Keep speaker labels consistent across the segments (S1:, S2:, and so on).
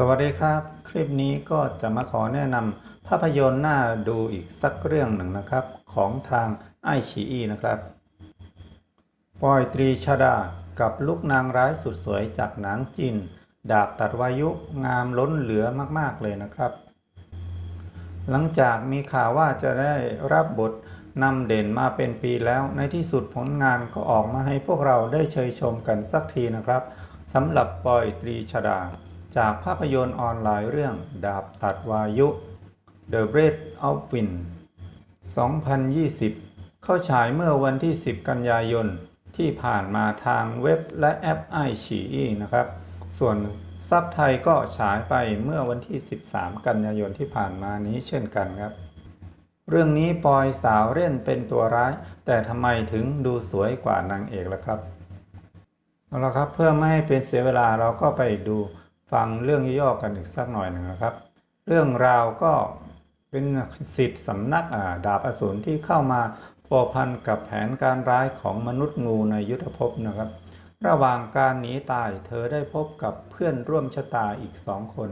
S1: สวัสดีครับ คลิปนี้ก็จะมาขอแนะนำภาพยนตร์น่าดูอีกสักเรื่องหนึ่งนะครับ ของทางไอชีอีนะครับปอยตรีชาดากับลูกนางร้ายสุดสวยจากหนังจีนดาบตัดวายุงามล้นเหลือมาก ๆ เลยนะครับ หลังจากมีข่าวว่าจะได้รับบทนำเด่นมาเป็นปีแล้ว ในที่สุดผลงานก็ออกมาให้พวกเราได้เชยชมกันสักทีนะครับสำหรับปอยตรีชาดา จากภาพยนตร์ออนไลน์เรื่องดาบตัดวายุ The Red of Wind 2020 เข้าฉายเมื่อวันที่ 10 กันยายนที่ผ่านมาทางเว็บและแอปไอชีอีนะครับ ส่วนซับไทยก็ฉายไปเมื่อวันที่ 13 กันยายนที่ผ่านมานี้เช่นกันครับ เรื่องนี้ปอยสาวเล่นเป็นตัวร้าย แต่ทำไมถึงดูสวยกว่านางเอกล่ะครับ เอาละครับเพื่อไม่ให้เป็นเสียเวลาเราก็ไปดู ฟังเรื่องย่อๆกันอีกสักหน่อยหนึ่งนะครับ เรื่องราวก็เป็นสิทธิ์สำนักอ่าดาบอสูรที่เข้ามาพัวพันกับแผนการร้ายของมนุษย์งูในยุทธภพนะครับ ระหว่างการหนีตายเธอได้พบกับเพื่อนร่วมชะตาอีกสองคน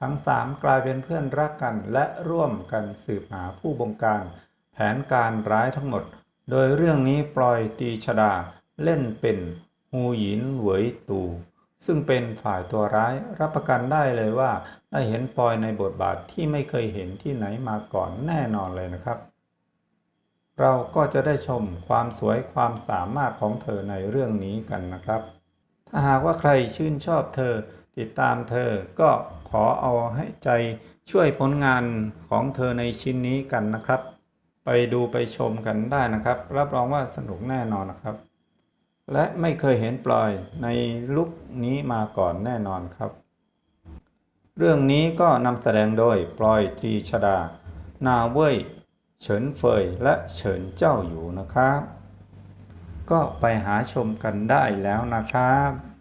S1: ทั้งสามกลายเป็นเพื่อนรักกันและร่วมกันสืบหาผู้บงการ แผนการร้ายทั้งหมด โดยเรื่องนี้ปล่อยตีชดาเล่นเป็นฮูหยินเหวยตู ซึ่งเป็นฝ่ายตัวร้ายรับประกันได้เลยว่า ได้เห็นปอยในบทบาทที่ไม่เคยเห็นที่ไหนมาก่อนแน่นอนเลยนะครับ เราก็จะได้ชมความสวยความสามารถของเธอในเรื่องนี้กันนะครับ ถ้าหากว่าใครชื่นชอบเธอ ติดตามเธอก็ขอเอาให้ใจช่วยผลงานของเธอในชิ้นนี้กันนะครับ ไปดูไปชมกันได้นะครับ รับรองว่าสนุกแน่นอนนะครับ และไม่เคยเห็นปลอยในลุคนี้มาก่อนแน่นอนครับ เรื่องนี้ก็นำแสดงโดยปลอยตรีชดา นาเว่ยเฉินเฟยและเฉินเจ้าอยู่นะครับ ก็ไปหาชมกันได้แล้วนะครับ